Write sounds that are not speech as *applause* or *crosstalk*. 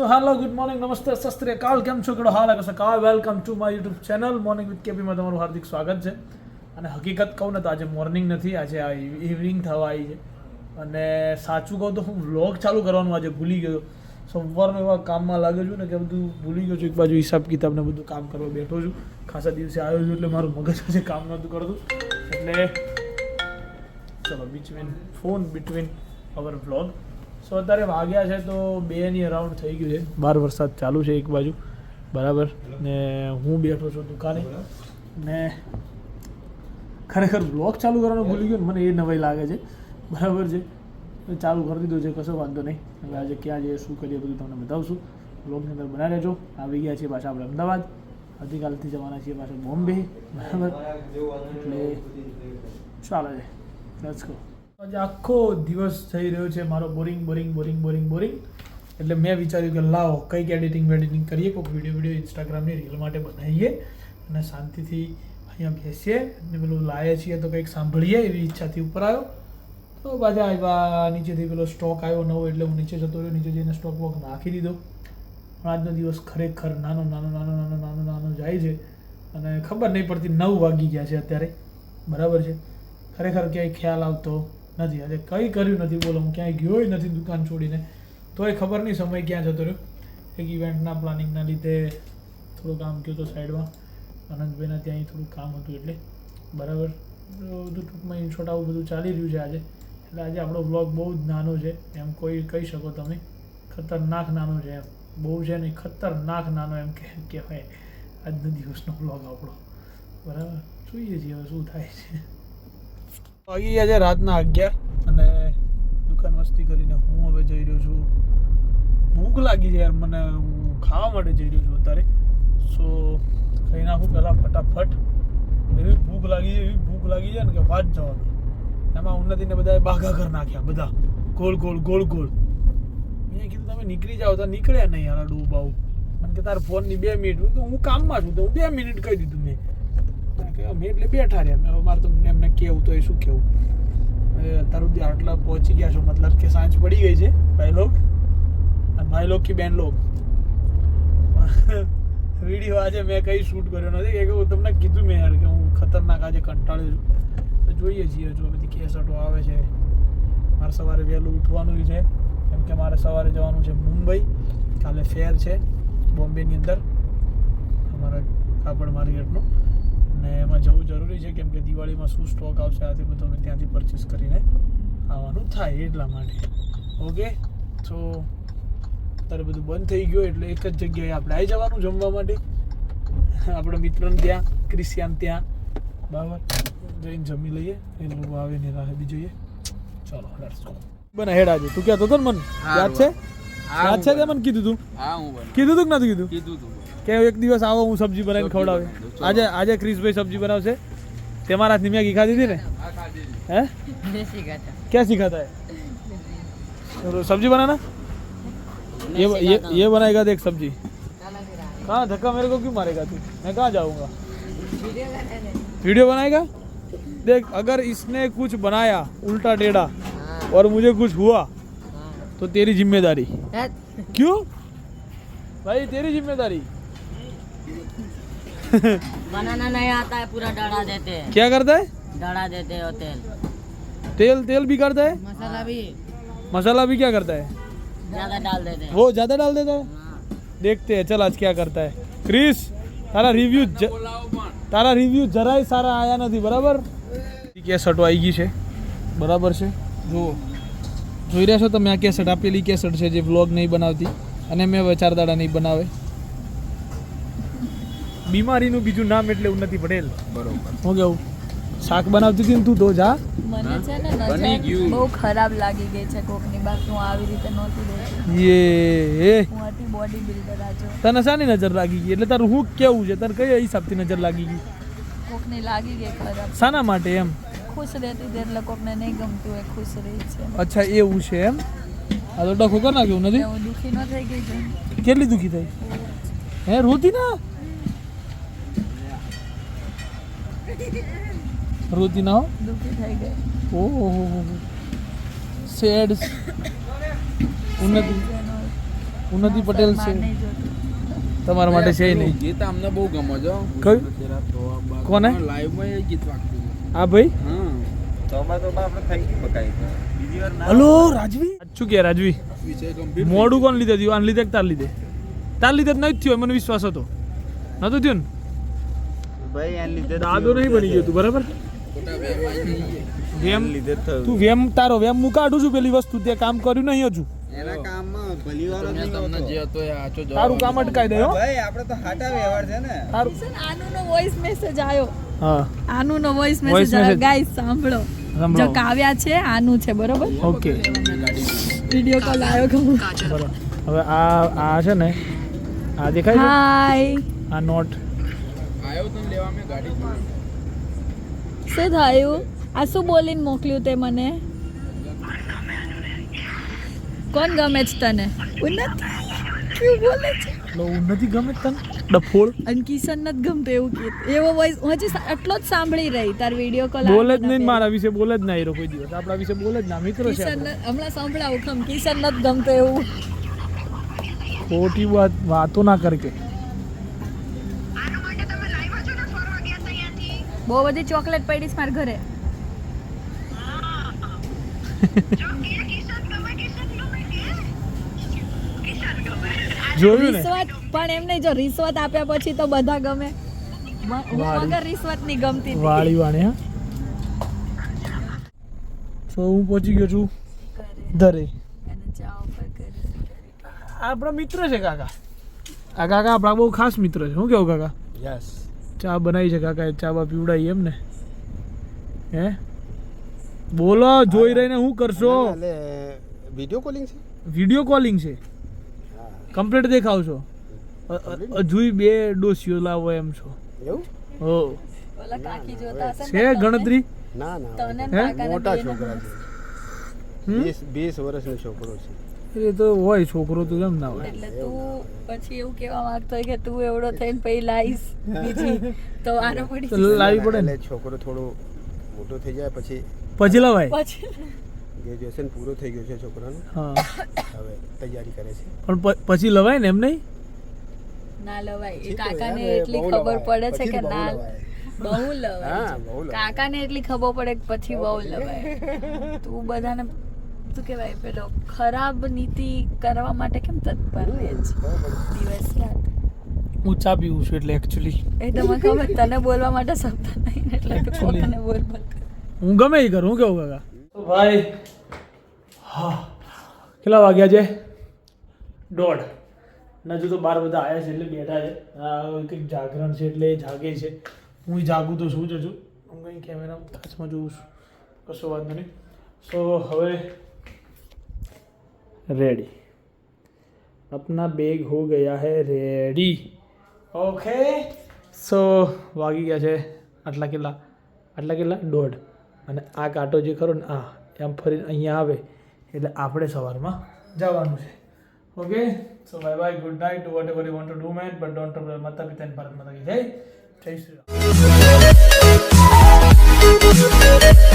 સો hello good morning નમસ્તે શસ્ત્રીય કાલ કેમ છો કેડો હાલ આગળ કાલ welcome to my YouTube channel morning with કેપીમાં તમારું હાર્દિક સ્વાગત છે અને હકીકત કહું ને તો આજે મોર્નિંગ નથી આજે આ ઇવનિંગ થવા આવી છે અને સાચું કહું તો હું વ્લોગ ચાલુ કરવાનું આજે ભૂલી ગયો સવારનો એવા કામમાં લાગ્યો છું ને કે બધું ભૂલી ગયો છું એક બાજુ હિસાબ કિતાબને બધું કામ કરવા બેઠો છું ખાસા દિવસે આવ્યો છું એટલે મારું મગજ આજે કામ નહોતું કરતું. એટલે ચલો between phone between our vlog so અત્યારે વાગ્યા છે તો બેની અરાઉન્ડ થઈ ગયું છે. બાર વરસાદ ચાલુ છે એક બાજુ. બરાબર. ને હું બેઠો છું દુકાને. ને ખરેખર બ્લોગ ચાલુ કરવાનું ભૂલી ગયો મને એ નવાઈ લાગે છે. બરાબર છે. ચાલુ કરી દીધું છે, કશો વાંધો નહીં. હવે આજે ક્યાં જઈએ, શું કરીએ બધું તમને બતાવશું. બ્લોગની અંદર બનાવી રહેજો. આવી ગયા છીએ પાછા આપણે અમદાવાદ. આવતીકાલથી જવાના છીએ પાછા બોમ્બે. બરાબર. એટલે ચાલે છે. લેટ્સ ગો આજે આખો દિવસ થઈ રહ્યો છે મારો boring boring boring boring boring એટલે મેં વિચાર્યું કે લાવો, કંઈક એડિટિંગ વેડિટિંગ કરીએ, કોઈક વીડિયો વીડિયો ઇન્સ્ટાગ્રામની રીલ માટે બનાવીએ અને શાંતિથી અહીંયા બેસીએ અને પેલું લાવીએ છીએ તો કંઈક સાંભળીએ એવી ઈચ્છાથી ઉપર આવ્યો. તો પાછા આવ્યા, નીચેથી પેલો સ્ટોક આવ્યો નવો એટલે હું નીચે જતો રહ્યો, નીચે જઈને સ્ટોક વોક નાખી દીધો. પણ આજનો દિવસ ખરેખર નાનો નાનો નાનો નાનો નાનો નાનો જાય છે અને ખબર નહીં પડતી નવ વાગી ગયા છે અત્યારે. બરાબર છે? ખરેખર ક્યાંય ખ્યાલ આવતો નથી. આજે કંઈ કર્યું નથી. બોલો, હું ક્યાંય ગયો નથી દુકાન છોડીને. તોય ખબર નહીં સમય ક્યાં જતો રહ્યો. એક ઇવેન્ટના પ્લાનિંગના લીધે થોડું કામ ગયું તો સાઈડમાં. આનંદભાઈના ત્યાં થોડું કામ હતું એટલે. બરાબર. બધું ટૂંકમાં ઇનશોર્ટ આવું બધું ચાલી રહ્યું છે આજે. એટલે આજે આપણો બ્લોગ બહુ જ નાનો છે. એમ કોઈ કહી શકો તમે. ખતરનાક નાનો છે એમ. બહુ છે નહીં, ખતરનાક નાનો એમ કે, કહેવાય. આજનો દિવસનો બ્લોગ આપણો. બરાબર. જોઈએ છીએ હવે શું થાય છે. વાગી ગયા છે રાતના અગિયાર અને દુકાન વસ્તી કરીને હું હવે જઈ રહ્યો છું. ભૂખ લાગી છે યાર, મને હું ખાવા માટે જઈ રહ્યો છું અત્યારે. સો ખાઈ નાખું પહેલાં ફટાફટ. એવી ભૂખ લાગી છે, એવી ભૂખ લાગી છે ને કે વાત જવાનું. એમાં ઉન્નતિને બધાએ બાઘા ઘર નાખ્યા, બધા. ગોળ ગોળ ગોળ ગોળ. મેં કીધું, તમે નીકળી જાઓ તો નીકળ્યા નહીં યાર ડૂબ આવું મને કે, તારા ફોનની બે મિનિટ. હું કામમાં છું, તો બે મિનિટ કહી દીધું મેં. મેં અમે એટલે બેઠા રહ્યા. હવે તમને એમને કેવું તો એ શું કેવું? હવે અત્યાર સુધી આટલા પહોંચી ગયા છો, મતલબ કે સાંજ પડી ગઈ છે, ભાઈ લોક ભાઈ લોક કે બેન લોક *laughs* વીડિયો આજે મેં કઈ શૂટ કર્યો નથી કે હું તમને કીધું મેં યાર કે હું ખતરનાક આજે કંટાળ્યો છું. તો જોઈએ છીએ જો બધી કેસટો આવે છે. મારે સવારે વહેલું ઉઠવાનું છે. કેમ કે મારે સવારે જવાનું છે મુંબઈ. કાલે ફેર છે બોમ્બેની અંદર. અમારા કાપડ માર્કેટનું. ને એમાં જવું જરૂરી છે કેમ કે દિવાળીમાં શું સ્ટોક આવશે આથી બધું અમે ત્યાંથી પરચેસ કરીને આવવાનું થાય એટલા માટે. ઓકે તો અત્યારે બધું બંધ થઈ ગયું એટલે એક જ જગ્યાએ આપણે આવી જવાનું જમવા માટે. આપણા મિત્રને ત્યાં ક્રિશિયાન ત્યાં. બરાબર? જઈને જમી લઈએ એ લોકો આવે ને રાહ બી જોઈએ. ચલો લેટ્સ ગો બને હેડ આજે તું કહેતો હતો ને મને? યાદ છે? યાદ છે તે મને કીધું તું? કીધું તું કે નથી કીધું? કીધું તું. કે એક દિવસ આવો હું સબ્જી બનાવીને સબ્જી ખવડાવે બનાવી દઉં, ચલો. આજે આજે ક્રિશભાઈ સબ્જી બનાવશે તમારા હાથની મેગી ખાધી હતી ને આ ખાધી हैं क्या सिखाता है चलो सब्जी बनाना ये ये ये बनाएगा देख सब्जी कहाँ धक्का मेरे को क्यों मारेगा तू मैं कहाँ जाऊँगा वीडियो बनाएगा देख अगर इसने कुछ बनाया उल्टा टेढ़ा और मुझे कुछ हुआ तो तेरी जिम्मेदारी क्यों भाई तेरी जिम्मेदारी बनाना नहीं आता है पूरा डरा देते हैं क्या करता है डरा देते हो तेल तेल तेल भी करता है मसाला भी मसाला भी क्या करता है ज्यादा डाल देते हैं वो ज़्यादा डाल देता है हाँ। देखते हैं चल आज क्या करता है ક્રિસ તારા રિવ્યુ બોલાવો પણ તારા રિવ્યુ જરાય સારા આયા નથી બરાબર કેસેટો આવી ગઈ છે બરાબર છે જુઓ જોઈ રહ્યા છો તમે આ કેસેટ આપેલી કેસેટ છે જે વ્લોગ નહીં બનાવતી અને મેં હવે ચાર દાડા નહીં બનાવે બીમારીનું બીજું નામ એટલે ઉન્નતિ પટેલ બરોબર. હું કેવું? શાક બનાવતી હતી ને તું તો જા. મને છે ને નજર બહુ ખરાબ લાગી ગઈ છે કોકની બાક હું આવી રીતે નહોતી દેખી યે એ. હું હતી બોડી બિલ્ડર આજો તને શાની નજર લાગી ગઈ? એટલે તારું હું કેવું છે? તને કયા હિસાબથી નજર લાગી ગઈ? કોકની લાગી ગઈ ખરાબ. શાના માટે એમ? ખુશ રહેતી હતી એટલે કોકને નહીં ગમતું હોય ખુશ રહી છે. અચ્છા એવું છે એમ? આ તો ડખો કરી નાખ્યું નથી? દુખી દુઃખી ન થઈ ગઈ કેટલી દુખી થઈ? હે રોતી ના? રોતી ના હો. દુઃખી થઈ ગઈ. ઓહો. સેડ ઉન્નતિ ઉન્નતિ પટેલ છે. તમારા માટે છે નહીં. ગીત અમને બહુ ગમે છે. કયું? કોને? હા, લાઈવમાં એ ગીત વાગતું આ ભાઈ? હા. તોબા તોબા આપણે થઈ ગઈ બકાઈ બીજી વાર ના હલો રાજવી? શું કે રાજવી? મોડું કોણ લીધે થયું આને લીધે તાર લીધે? તાર લીધે જ નહીં થયો મને વિશ્વાસ હતો. નતો થયો ને? ભાઈ એના લીધે દાદો નહીં બની ગયો તું બરાબર? ખોટા વેમાં આવી જઈએ. વેમ લીધે થયું તું વેમ તારો વેમ હું કાઢું છું પેલી વસ્તુ તે કામ કર્યું નહીં હજુ. એના કામમાં ભલી જ તમને જે હતો એ આચો જવાબ તારું કામ અટકાઈ દે હો. ભાઈ આપણે તો હાટા વ્યવહાર છે ને. તારું આનુનો વોઇસ મેસેજ આવ્યો હા. આનુનો વોઇસ મેસેજ આવ્યો ગાઈસ સાંભળો. જો કાવ્યા છે આનું છે બરોબર? ઓકે. વિડિયો કોલ આવ્યો બરાબર. હવે આ આ છે ને આ દેખાય છે? હાય આ નોટ આવ્યો તને લેવા મેં ગાડી જોઈ શું થયું? આ શું બોલીને મોકલ્યું તે મને? કોણ ગમે છે તને? ઉન્નત? કેવું બોલે છે? ઉન્નતિ ગમે તને? ડફોળ અને કિશન નથી ગમતો એવું કે એવો વોઇસ હજી એટલો જ સાંભળી રહી તાર વિડિયો કોલ બોલે જ નહીં મારા વિશે બોલે જ નહીં કોઈ દિવસ. આપણા વિશે બોલે જ ના મિત્ર છે કિશન હમણાં સંભળાવું ખમ કિશન નથી ગમતો એવું. ખોટી વાત વાતો ના કર બહુ બધી ચોકલેટ પડી છે મારા ઘરે. જોયું રિશ્વત પણ એમ નહીં જો રિશ્વત આપ્યા પછી તો બધા ગમે. હું. વગર રિશ્વતની ગમતી વાળી વાણી હા? તો હું પહોંચી ગયો છું કરી. આપણા મિત્ર છે કાકા. આ કાકા આપણા બહુ ખાસ મિત્ર છે. શું કેવું કાકા? યસ ચા બનાવી છે કાકા ચા બા પીવડાવી એમ ને હે? બોલો જોઈ રહીને શું કરશો? વીડિયો વિડિયો કોલિંગ છે? વીડિયો કોલિંગ છે. કમ્પ્લીટ દેખાવ છો હજુય બે ડોસીઓ લાવો એમ છો. એવું? હો. ઓલા કાકી જોતા હશે છે ગણતરી? ના ના હે? મોટા છોકરા છે. હમ? વીસ વીસ વર્ષનો છોકરો છે. એ તો હોય છોકરો તો એમ ના હોય? એટલે તું પછી એવું કહેવા માંગતો હોય કે તું એવડો થઈને પછી લાઈશ બીજી તો આનો પડી લાવી પડે ને? એટલે છોકરો થોડો મોટો થઈ જાય પછી પછી લવાય? પછી ગ્રેજ્યુએશન પૂરું થઈ ગયો છે છોકરાનું. હા. હવે તૈયારી કરે છે. પણ પછી લવાય ને એમ નહીં? ના લવાય. એ કાકાને એટલી ખબર પડે છે કે ના બહુ લવાય. હા, બહુ લવાય. કાકાને એટલી ખબર પડે કે પછી બહુ લવાય. તું બધાને શું કહેવાય પેલો ખરાબ નીતિ કરવા માટે કેમ તત્પર રહે છે? દિવસ રાત. હું ચા પીવું છું એટલે એકચ્યુઅલી એ તમે ખબર તને બોલવા માટે શબ્દ નહીં એટલે. પોતાને બોલ બોલ. હું ગમે એ કરું હું કેવું કાકા? તો ભાઈ હા. કેટલા વાગ્યા છે? દોઢ. ના તો બાર બધા આવ્યા છે એટલે બેઠા છે. કંઈક જાગરણ છે એટલે એ જાગે છે. હું જાગું તો શું જ છું હું કંઈ કેમેરા ખાસમાં જોઉં છું. કશો વાંધો નહીં. સો હવે રેડી अपना બેગ હો ગયા હે રેડી ઓકે સો વાગી ગયા છે આટલા કેટલા આટલા કેટલા દોઢ અને આ કાંટો જે ખરો ને આ એમ ફરીને અહીંયા આવે એટલે આપણે સવારમાં જવાનું છે okay so bye bye good night whatever you want to do man but don't trouble માતા પિતા ભારત માતા કી જય જય શ્રી રામ